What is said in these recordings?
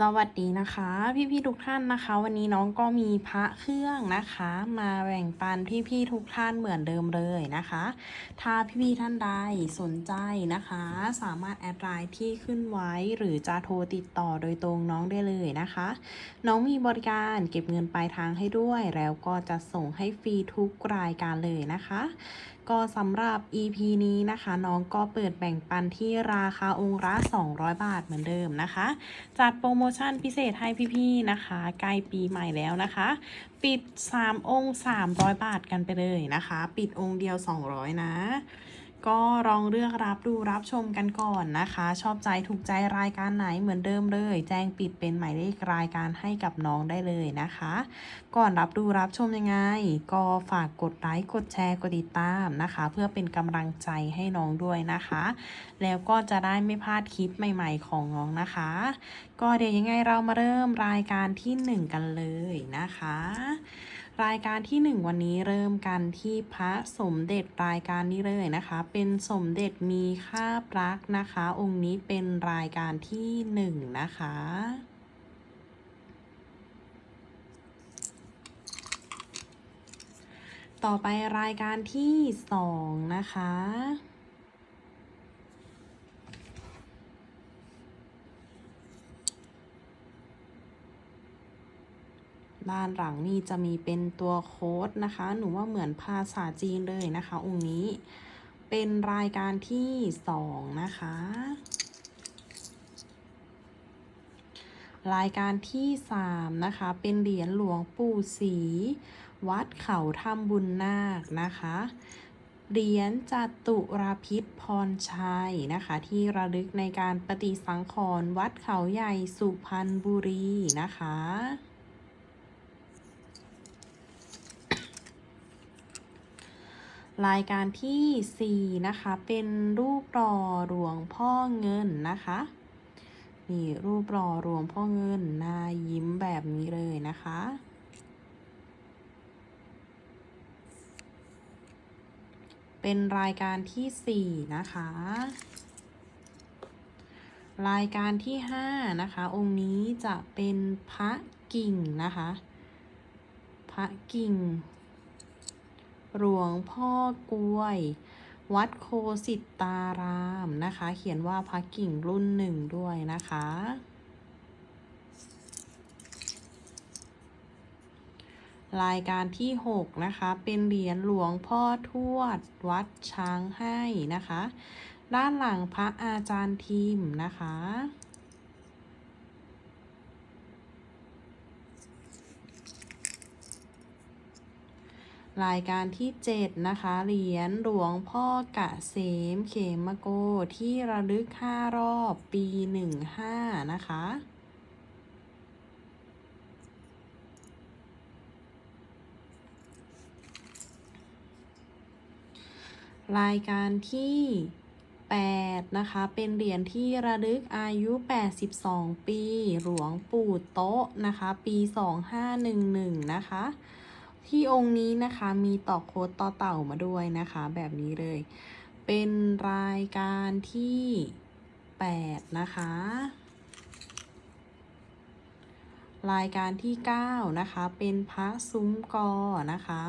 สวัสดีนะคะ พี่ๆทุกท่านนะคะ วันนี้น้องก็มีพระเครื่องนะคะ มาแบ่งปันพี่ๆทุกท่านเหมือนเดิมเลยนะคะ ถ้าพี่ๆท่านใดสนใจนะคะ สามารถแอดไลน์ที่ขึ้นไว้หรือจะโทรติดต่อโดยตรงน้องได้เลยนะคะ น้องมีบริการเก็บเงินปลายทางให้ด้วย แล้วก็จะส่งให้ฟรีทุกรายการเลยนะคะ ก็สำหรับ EP นี้นะคะ น้องก็เปิดแบ่งปันที่ราคาองค์ละ200 บาทเหมือนเดิมนะคะ จัดโปรโมชั่นพิเศษให้พี่ๆนะคะใกล้ปีใหม่แล้วนะคะ ปิด 3 องค์ 300 บาทกันไปเลยนะคะ ปิดองค์เดียว 200 นะ ก็ลองเลือกรับดูรับชมกันก่อนนะคะ ชอบใจถูกใจรายการไหนเหมือนเดิมเลย แจ้งปิดเป็นหมายเลขรายการให้กับน้องได้เลยนะคะ ก่อนรับดูรับชมยังไง ก็ฝากกดไลค์กดแชร์กดติดตามนะคะ เพื่อเป็นกำลังใจให้น้องด้วยนะคะ แล้วก็จะได้ไม่พลาดคลิปใหม่ ๆ ของน้องนะคะ ก็เดี๋ยวยังไงเรามาเริ่มรายการที่ 1 กันเลยนะคะ รายการที่ 1 วันนี้เริ่มกันที่พระสมเด็จรายการนี้เลยนะคะ เป็นสมเด็จมีค่าพรักนะคะ องค์นี้เป็นรายการที่ 1 นะคะต่อไปรายการที่ 2 นะคะ ด้านหลังนี่จะมีเป็นตัวโค้ดนะคะ หนูว่าเหมือนภาษาจีนเลยนะคะ องค์นี้ เป็นรายการที่2นะคะ รายการที่3นะคะ เป็นเหรียญหลวงปู่ศรีวัดเขาถ้ำบุญนาคนะคะเหรียญจตุรพิษพรชัยนะคะ ที่ระลึกในการปฏิสังขรณ์วัดเขาใหญ่สุพรรณบุรีนะคะ รายการที่ 4 นะคะ เป็นรูปหล่อหลวงพ่อเงินนะคะ นี่รูปหล่อหลวงพ่อเงินหน้ายิ้มแบบนี้เลยนะคะ เป็นรายการที่ 4 นะคะ รายการที่ 5 นะคะ องค์นี้จะเป็นพระกิ่งนะคะ พระกิ่ง หลวงพ่อกล้วย วัดโคสิตารามนะคะ เขียนว่าพระกิ่งรุ่นหนึ่งด้วยนะคะ รายการที่ 6 นะคะ เป็นเหรียญหลวงพ่อทวด วัดช้างให้นะคะ ด้านหลังพระอาจารย์ทีมนะคะ รายการที่ 7 นะคะ เหรียญหลวงพ่อกะเสมเขมโก ที่ระลึก 5 รอบปี 15 นะคะรายการที่ 8 นะคะ เป็นเหรียญที่ระลึกอายุ 82 ปี หลวงปู่โต๊ะนะคะ ปี 2511 นะคะ ที่องค์นี้นะคะมีต่อโค้ดต่อเต่ามาด้วยนะคะ แบบนี้เลย เป็นรายการที่ 8 นะคะ รายการที่ 9 นะคะ เป็นพระซุ้มกอนะคะ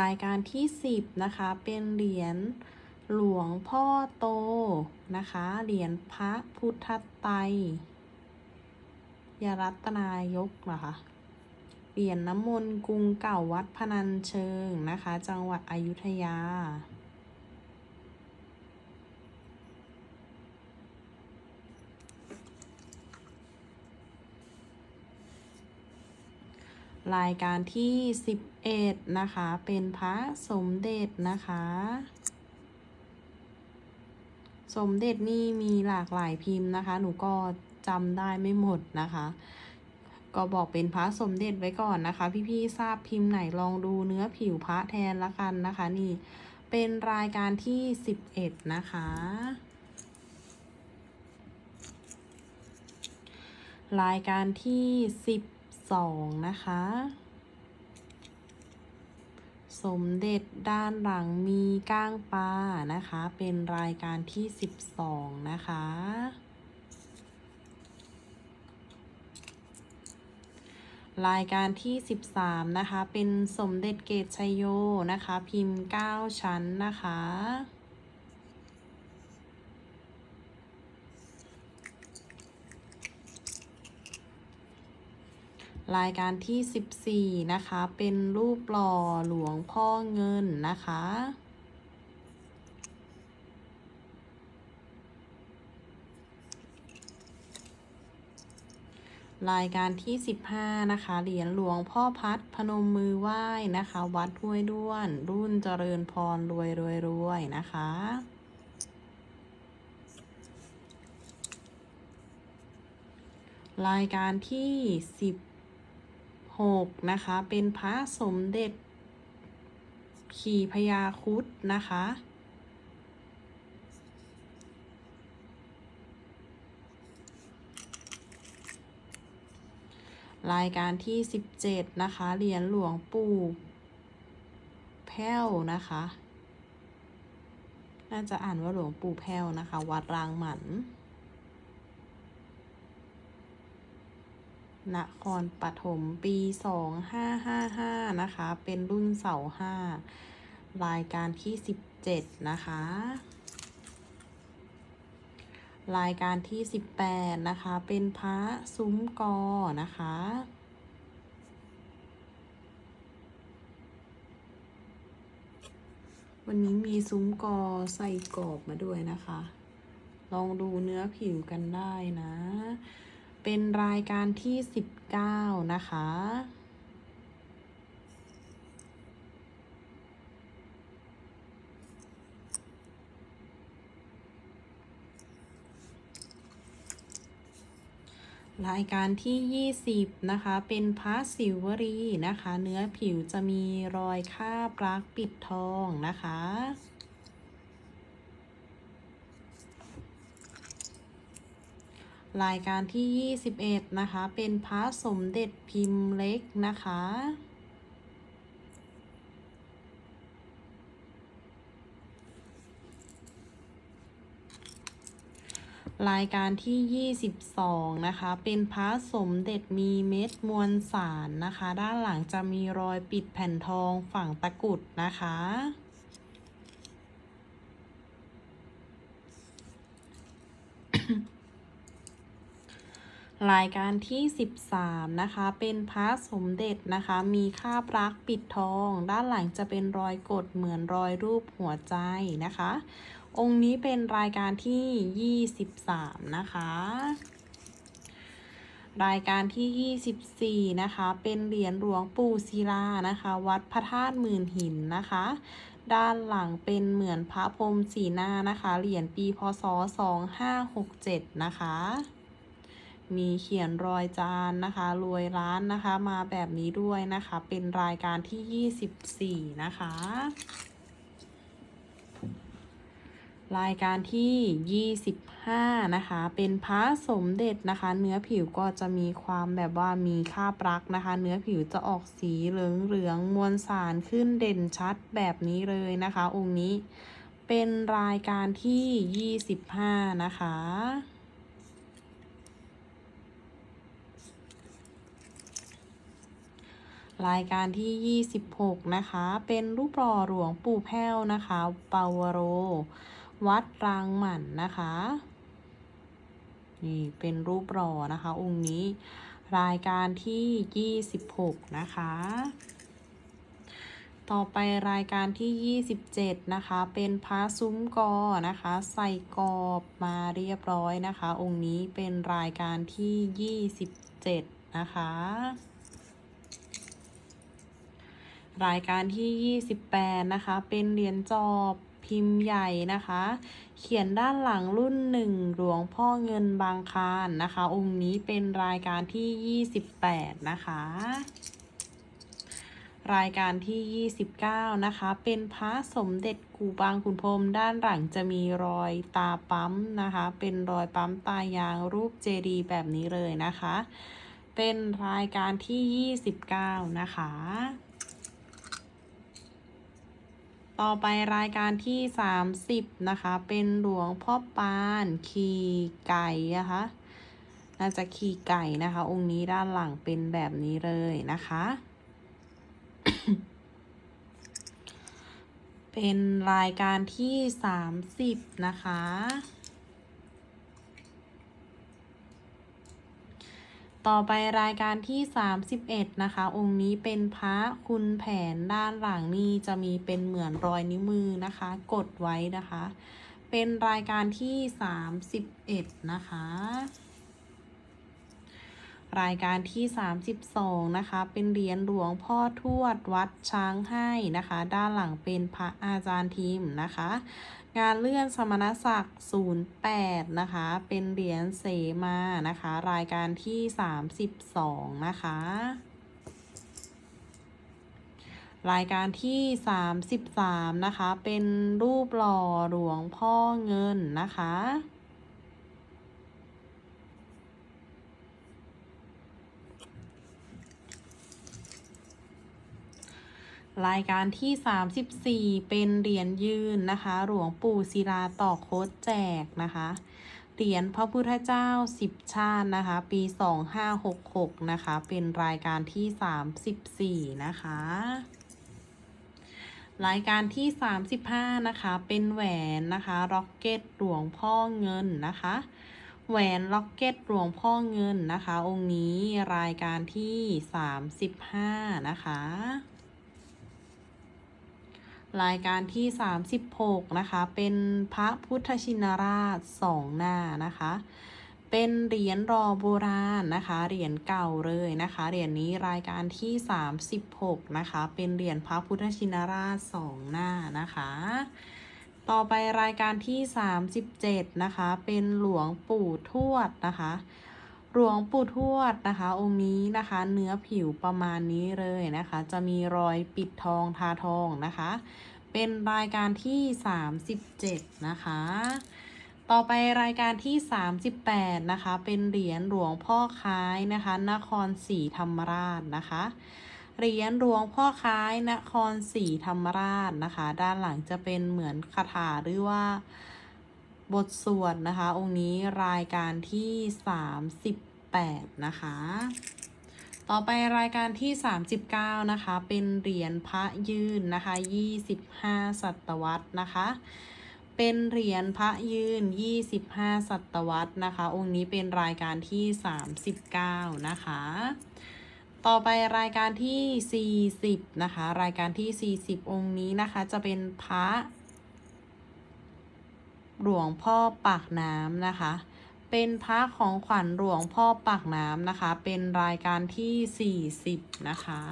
รายการที่ 10 นะคะ เป็นเหรียญ หลวงพ่อโตนะคะ เหรียญพระพุทธไตรยรัตนายกนะคะเหรียญน้ำมนต์กรุงเก่าวัดพนัญเชิงนะคะ จังหวัดอยุธยา รายการที่ 11 นะคะ เป็นพระสมเด็จนะคะ สมเด็จนี่มีหลากหลายพิมพ์นะคะ หนูก็จำได้ไม่หมดนะคะ ก็บอกเป็นพระสมเด็จไว้ก่อนนะคะ พี่ๆทราบพิมพ์ไหนลองดูเนื้อผิวพระแทนละกันนะคะ นี่เป็นรายการที่11นะคะ รายการที่12นะคะ สมเด็จด้านหลังมีก้างปลานะคะ เป็นรายการที่ 12 นะคะ รายการที่ 13 นะคะ เป็นสมเด็จเกตชัยโยนะคะ พิมพ์ 9 ชั้นนะคะ รายการที่ 14 นะคะ เป็นรูปหล่อหลวงพ่อเงินนะคะ รายการที่ 15 นะคะ เหรียญหลวงพ่อพัดพนมมือไหว้นะคะ วัดห้วยด้วน รุ่นเจริญพรรวยรวยรวยนะคะรายการที่ 16นะคะ เป็นพระสมเด็จ ขี่พญาคุดนะคะ รายการที่17นะคะ เหรียญหลวงปู่แพ้วนะคะ น่าจะอ่านว่าหลวงปู่แพ้วนะคะ วัดรางหมัน นครปฐมปี 2555 นะคะ เป็นรุ่นเสาห้ารายการที่ 17 นะคะ รายการที่ 18 นะคะ เป็นพระซุ้มกอ นะคะวันนี้มีซุ้มกอใส่กรอบมาด้วยนะคะ ลองดูเนื้อผิวกันได้นะ เป็นรายการที่ 19 นะคะ รายการที่ 20 นะคะ เป็นพระศิวรีนะคะ เนื้อผิวจะมีรอยคราบรักปิดทองนะคะ รายการที่ 21 นะคะ เป็นพระสมเด็จพิมพ์เล็กนะคะ รายการที่ 22 นะคะ เป็นพระสมเด็จมีเม็ดมวลสารนะคะ ด้านหลังจะมีรอยปิดแผ่นทองฝั่งตะกุดนะคะ รายการที่ 13 นะคะ เป็นพระสมเด็จนะคะ มีคราบรักปิดทอง ด้านหลังจะเป็นรอยกดเหมือนรอยรูปหัวใจนะคะ องค์นี้เป็นรายการที่ 23 นะคะ รายการที่ 24 นะคะ เป็นเหรียญหลวงปู่ศิลานะคะ วัดพระธาตุหมื่นหินนะคะด้านหลังเป็นเหมือนพระพรหมสีหน้านะคะ เหรียญปีพศ 2567 นะคะ มีเขียนรอยจานนะคะรวยร้านนะคะ มาแบบนี้ด้วยนะคะ เป็นรายการที่ 24 นะคะ รายการที่ 25 นะคะ เป็นพระสมเด็จนะคะ เนื้อผิวก็จะมีความแบบว่ามีคราบรักนะคะ เนื้อผิวจะออกสีเหลืองเหลืองมวลสารขึ้นเด่นชัดแบบนี้เลยนะคะ องค์นี้เป็นรายการที่ 25 นะคะ รายการที่ 26 นะคะ เป็นรูปหล่อหลวงปู่แพ้วนะคะปาวโร วัดรางหมันนะคะ นี่เป็นรูปหล่อนะคะ องค์นี้ รายการที่ 26 นะคะ ต่อไปรายการที่ 27 นะคะ เป็นพระซุ้มกอนะคะ ใส่กรอบมาเรียบร้อยนะคะ องค์นี้เป็นรายการที่ 27 นะคะ รายการที่ 28 นะคะ เป็นเหรียญจอบพิมพ์ใหญ่นะคะ เขียนด้านหลังรุ่นหนึ่งหลวงพ่อเงินบางคานนะคะ องค์นี้เป็นรายการที่ 28 นะคะ รายการที่ 29 นะคะ เป็นพระสมเด็จกูบางขุนพรหมด้านหลังจะมีรอยตาปั๊มนะคะ เป็นรอยปั๊มตายางรูปเจดีย์แบบนี้เลยนะคะ เป็นรายการที่ 29 นะคะ ต่อไปรายการที่ 30 นะคะ เป็นหลวงพ่อปานขี่ไก่นะคะน่าจะขี่ไก่นะคะ องค์นี้ด้านหลังเป็นแบบนี้เลยนะคะ เป็นรายการที่ 30 นะคะ ต่อไปรายการที่ 31 นะคะ องค์นี้เป็นพระคุณแผนด้านหลังนี่จะมีเป็นเหมือนรอยนิ้วมือนะคะ กดไว้นะคะ เป็นรายการที่ 31 นะคะ รายการที่ 32 นะคะ เป็นเหรียญหลวงพ่อทวดวัดช้างให้นะคะ ด้านหลังเป็นพระอาจารย์ทิมนะคะ งานเลื่อนสมณศักดิ์ 08 นะคะ เป็นเหรียญเสมานะคะ รายการที่ 32 นะคะ รายการที่ 33 นะคะ เป็นรูปหล่อหลวงพ่อเงินนะคะ รายการที่ 34 เป็นเหรียญยืนนะคะ หลวงปู่ศิลาต่อโคตแจกนะคะ เหรียญพระพุทธเจ้า 10 ชาตินะคะ ปี 2566 นะคะ เป็นรายการที่ 34 นะคะ รายการที่ 35 นะคะ เป็นแหวนนะคะร็อกเก็ตหลวงพ่อเงินนะคะแหวนล็อกเก็ตหลวงพ่อเงินนะคะ องค์นี้รายการที่ 35 นะคะ รายการที่ 36 นะคะ เป็นพระพุทธชินราชสองหน้านะคะ เป็นเหรียญรอโบราณนะคะ เหรียญเก่าเลยนะคะ เหรียญนี้รายการที่ 36 นะคะ เป็นเหรียญพระพุทธชินราชสองหน้านะคะ ต่อไปรายการที่ 37 นะคะ เป็นหลวงปู่ทวดนะคะ หลวงปู่ทวดนะคะ องค์นี้นะคะ เนื้อผิวประมาณนี้เลยนะคะ จะมีรอยปิดทองทาทองนะคะ เป็นรายการที่ 37 นะคะ ต่อไปรายการที่ 38 นะคะ เป็นเหรียญหลวงพ่อค้ายนะคะ นครศรีธรรมราชนะคะเหรียญหลวงพ่อค้ายนครศรีธรรมราชนะคะ ด้านหลังจะเป็นเหมือนคาถาหรือว่า บทสวดนะคะ องค์นี้รายการที่38นะคะ ต่อไปรายการที่39นะคะ เป็นเหรียญพระยืนนะคะ25ศตวรรษนะคะ เป็นเหรียญพระยืน25ศตวรรษนะคะ องค์นี้เป็นรายการที่39นะคะ ต่อไปรายการที่40นะคะ รายการที่40องค์นี้นะคะจะเป็นพระ หลวงพ่อปากน้ำนะคะ เป็นพระของขวัญหลวงพ่อปากน้ำนะคะ เป็นรายการที่ 40 นะคะ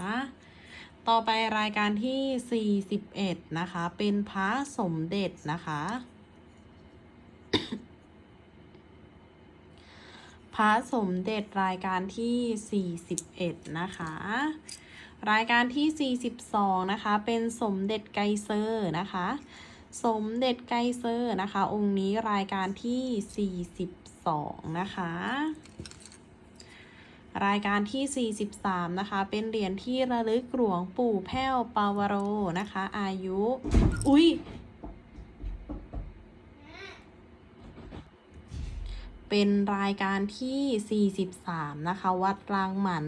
ต่อไปรายการที่ 41 นะคะ เป็นพระสมเด็จนะคะพระสมเด็จรายการที่ 41 นะคะ รายการที่ 42 นะคะ เป็นสมเด็จไกเซอร์นะคะ สมเด็จไกเซอร์นะคะ องค์นี้รายการที่ 42 นะคะ รายการที่ 43 นะคะ เป็นเหรียญที่ระลึกหลวงปู่แพ้วปาวโรนะคะ อายุ อุ้ยเป็นรายการที่ 43 นะคะ วัดรางหมัน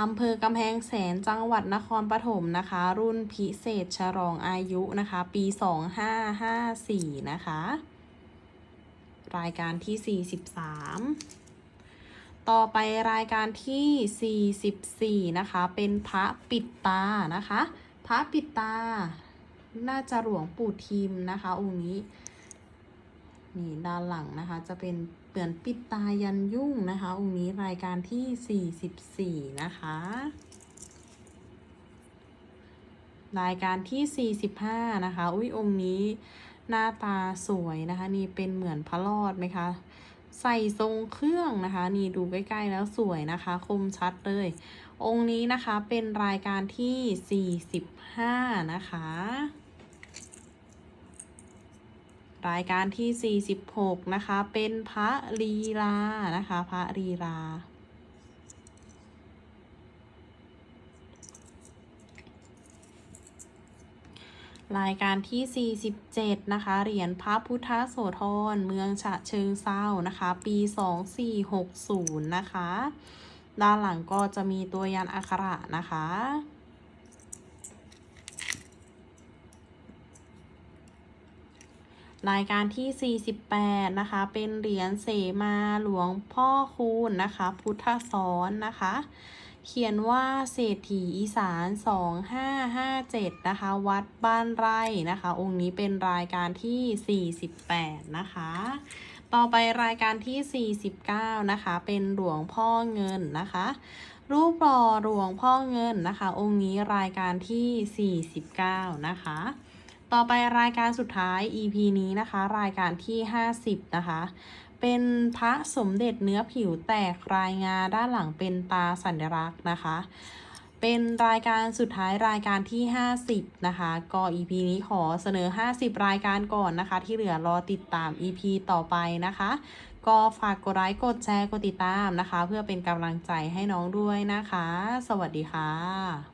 อำเภอกำแพงแสนจังหวัดนครปฐมนะคะ รุ่นพิเศษฉลองอายุนะคะ ปี 2554 นะคะ รายการที่ 43 ต่อไปรายการที่ 44 นะคะ เป็นพระปิดตานะคะ พระปิดตา น่าจะหลวงปู่ทิมนะคะองค์นี้ นี่ด้านหลังนะคะจะเป็น เปลือนปิดตายันยุ่งนะคะองค์นี้รายการที่ 44 นะคะ รายการที่ 45 นะคะ อุ้ยองค์นี้หน้าตาสวยนะคะ นี่เป็นเหมือนพระรอดไหมคะ ใส่ทรงเครื่องนะคะ นี่ดูใกล้ๆแล้วสวยนะคะ คมชัดเลย องค์นี้นะคะเป็นรายการที่ 45 นะคะ รายการที่ 46 นะคะ เป็นพระลีลา นะคะ พระลีลา รายการที่ 47 นะคะ เหรียญพระพุทธโสธร เมืองฉะเชิงเซานะคะ ปี 2460 นะคะ ด้านหลังก็จะมีตัวยันอักขระนะคะ รายการที่ 48 นะคะ เป็นเหรียญเสมาหลวงพ่อคูณนะคะ พุทธซ้อนนะคะ เขียนว่าเศรษฐีอีสาน 2557 นะคะ วัดบ้านไร่นะคะ องค์นี้เป็นรายการที่ 48 นะคะ ต่อไปรายการที่ 49 นะคะ เป็นหลวงพ่อเงินนะคะรูปหล่อหลวงพ่อเงินนะคะ องค์นี้รายการที่ 49 นะคะ ต่อไปรายการสุดท้าย EP นี้นะคะ รายการที่ 50 นะคะ เป็นพระสมเด็จเนื้อผิวแตกรายงาด้านหลังเป็นตาสัญลักษณ์นะคะ เป็นรายการสุดท้ายรายการที่ 50 นะคะ ก็ EP นี้ขอเสนอ 50 รายการก่อนนะคะ ที่เหลือรอติดตาม EP ต่อไปนะคะ ก็ฝากกดไลค์กดแชร์กดติดตามนะคะ เพื่อเป็นกำลังใจให้น้องด้วยนะคะ สวัสดีค่ะ